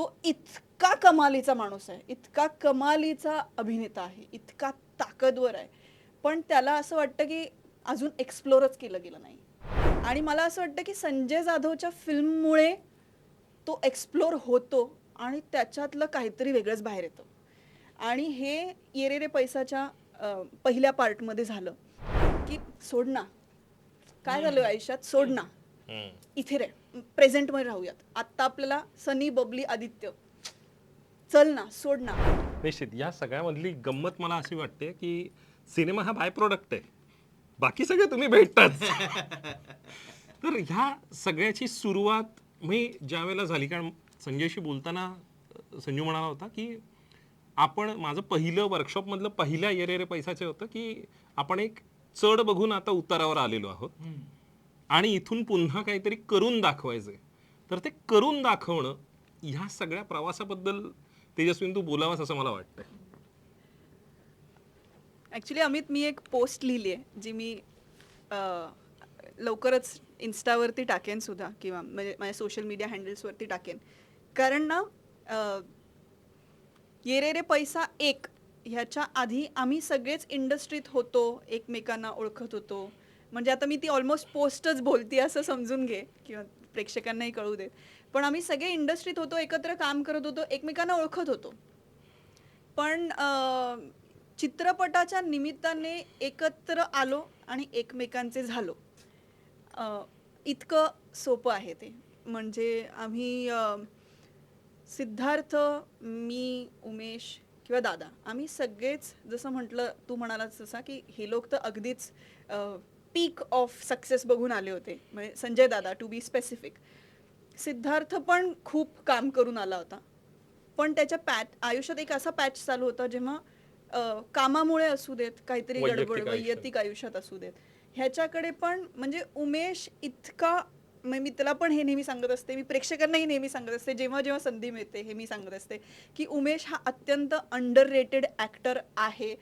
तो इतका कमालीचा माणूस आहे इतका कमालीचा अभिनेता आहे इतका ताकदवर आहे. पण त्याला असं वाटतं की अजून एक्सप्लोरच केलं गेलं नाही. आणि मला असं वाटतं की संजय जाधवच्या फिल्ममुळे तो एक्सप्लोर होतो आणि त्याच्यातलं काहीतरी वेगळंच बाहेर येतं. आणि हे येरे रे पैसाच्या पहिल्या पार्टमध्ये झालं. की सोड ना. काय झालं आयुष्यात? सोड ना. इथे रे प्रेझेंटमध्ये राहूयात. आत्ता आपल्याला सनी बबली आदित्य. चल ना सोड ना. निश्चित. या सगळ्यामधली गंमत मला अशी वाटते की सिनेमा हा बाय प्रोडक्ट आहे. बाकी सगळं तुम्ही भेटताच. तर ह्या सगळ्याची सुरुवात मी ज्या वेळेला झाली कारण संजयशी बोलताना संजू म्हणाला होता की आपण माझं पहिलं वर्कशॉपमधलं पहिल्या येरे रे पैसाचे होतं की आपण एक चढ बघून आता उतारावर आलेलो आहोत. आणि इथून पुन्हा काहीतरी करून दाखवायचं तर ते करून दाखवणं ह्या सगळ्या प्रवासाबद्दल तेजस्वीन तू बोलावास असं मला वाटतंय. ॲक्च्युली अमित मी एक पोस्ट लिहिली आहे जी मी लवकरच इन्स्टावरती टाकेन सुद्धा किंवा म्हणजे माझ्या सोशल मीडिया हँडल्सवरती टाकेन. कारण ना ये रे रे पैसा एक ह्याच्या आधी आम्ही सगळेच इंडस्ट्रीत होतो एकमेकांना ओळखत होतो. म्हणजे आता मी ती ऑलमोस्ट पोस्टच बोलते असं समजून घे. किंवा प्रेक्षकांनाही कळू देत. पण आम्ही सगळे इंडस्ट्रीत होतो एकत्र काम करत होतो एकमेकांना ओळखत होतो. पण चित्रपटाच्या निमित्ताने एकत्र आलो आणि एकमेकांचे झालो. इतकं सोपं आहे ते. म्हणजे आम्ही सिद्धार्थ मी उमेश किंवा दादा आम्ही सगळेच जसं म्हटलं तू म्हणालास तसा की हे लोक तर अगदीच पीक ऑफ सक्सेस बघून आले होते. म्हणजे संजय दादा टू बी स्पेसिफिक सिद्धार्थ पण खूप काम करून आला होता. पण त्याच्या पॅच आयुष्यात एक असा पॅच चालू होता जेव्हा कामामुळे असू देत काहीतरी गडबड. वैयक्तिक आयुष्यात असू देत. ह्याच्याकडे पण म्हणजे उमेश इतका म्हणजे मी त्याला पण हे नेहमी सांगत असते मी प्रेक्षकांनाही नेहमी सांगत असते जेव्हा जेव्हा संधी मिळते हे मी सांगत असते की उमेश हा अत्यंत अंडर रेटेड ॲक्टर आहे.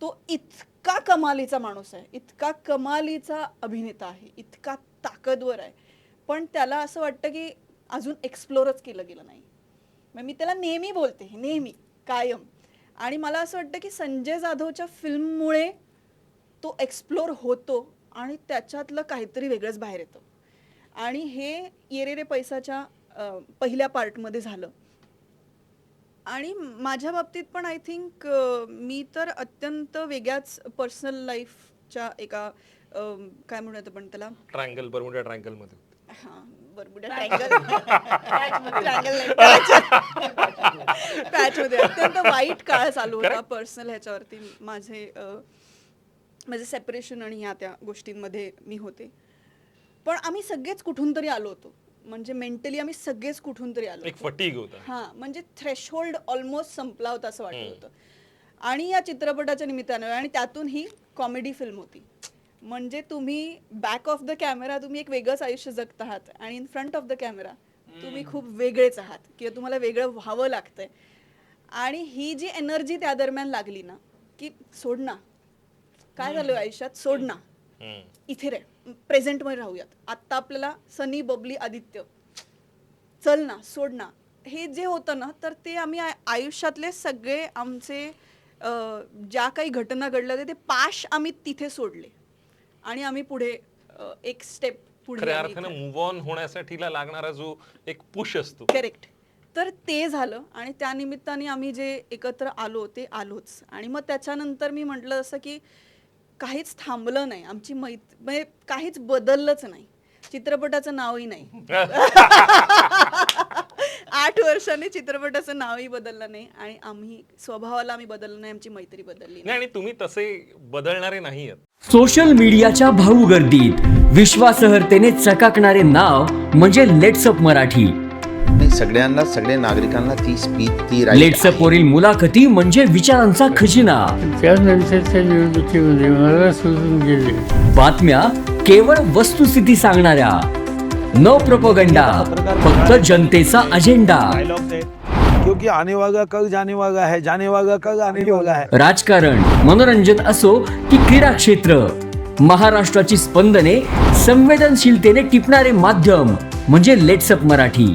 तो इतका इतका कमालीचा माणूस आहे इतका कमालीचा अभिनेता आहे इतका ताकदवर आहे. पण त्याला असं वाटतं की अजून एक्सप्लोरच केलं गेलं नाही. मग मी त्याला नेहमी बोलते नेहमी कायम. आणि मला असं वाटतं की संजय जाधवच्या फिल्ममुळे तो एक्सप्लोर होतो आणि त्याच्यातलं काहीतरी वेगळंच बाहेर येतं. आणि हे येरेरे पैसाच्या पहिल्या पार्टमध्ये झालं. आणि माझ्या बाबतीत पण आय थिंक मी तर अत्यंत वेगळ्याच पर्सनल लाईफच्या एका अं, काय म्हणूयात आपण त्याला? ट्रायंगल बरमुडा ट्रायंगलमध्ये हा बरबुडा ट्रायंगल. पॅच मध्ये. अत्यंत वाईट काळ चालू होता पर्सनल ह्याच्यावरती माझे अं, माझे सेपरेशन आणि ह्या त्या गोष्टींमध्ये मी होते. पण आम्ही सगळेच कुठून तरी आलो होतो. म्हणजे मेंटली आम्ही सगळेच कुठून तरी आलो एक होतो. फटीग होता. हा म्हणजे थ्रेशहोल्ड ऑलमोस्ट संपला होता असं वाटत होतं. आणि या चित्रपटाच्या निमित्तानं आणि त्यातून ही कॉमेडी फिल्म होती. म्हणजे तुम्ही बॅक ऑफ द कॅमेरा तुम्ही एक वेगळंच आयुष्य जगत आहात आणि in front of the camera तुम्ही खूप वेगळेच आहात किंवा तुम्हाला वेगळं व्हावं लागतंय. आणि ही जी एनर्जी त्या दरम्यान लागली ना की सोड ना. काय झालं आयुष्यात? सोड ना. हम्म. इथे रे प्रेझेंटमध्ये राहूयात. आत्ता आपल्याला सनी बबली आदित्य. चल ना सोड ना. हे जे होतं ना तर ते आम्ही आयुष्यातले सगळे आमचे ज्या काही घटना घडल्या ते पाश आम्ही तिथे सोडले. आणि आम्ही पुढे एक स्टेप पुढे खऱ्या अर्थानं मूव ऑन होण्यासाठीला लागणारा जो एक पुश असतो. करेक्ट तर ते झालं आणि त्या निमित्ताने आम्ही जे एकत्र आलो ते आलोच. आणि मग त्याच्यानंतर मी म्हटलं असं की काहीच थांबलं नाही. आमची मैत म्हणजे काहीच बदललंच नाही. चित्रपटाचं नावही नाही. आठ वर्षांनी चित्रपटाचं नावही बदललं नाही आणि आम्ही स्वभावाला आम्ही बदललं नाही आमची मैत्री बदलली नाही. आणि तुम्ही तसे बदलणारे नाही सोशल मीडियाच्या भाऊ गर्दीत विश्वासहर्तेने चकाकणारे नाव म्हणजे लेट्सअप मराठी. सगळ्यांना सगळ्या नागरिकांना ती स्पीच ती right लेट्सअप आहे. वरील मुलाखती म्हणजे विचारांचा खजिना. त्यानंतरच्या निवडणुकीमध्ये मला सोडून गेले. बातम्या केवळ वस्तुस्थिती सांगणाऱ्या. न प्रपोगंडा फक्त जनतेचा अजेंडा क्योंकि आने वाला कल जाने वाला है जाने वाला कल आने वाला है. राजकारण मनोरंजन असो की क्रीडा क्षेत्र. महाराष्ट्राची स्पंदने संवेदनशीलतेने टिपणारे माध्यम म्हणजे लेट्सअप मराठी.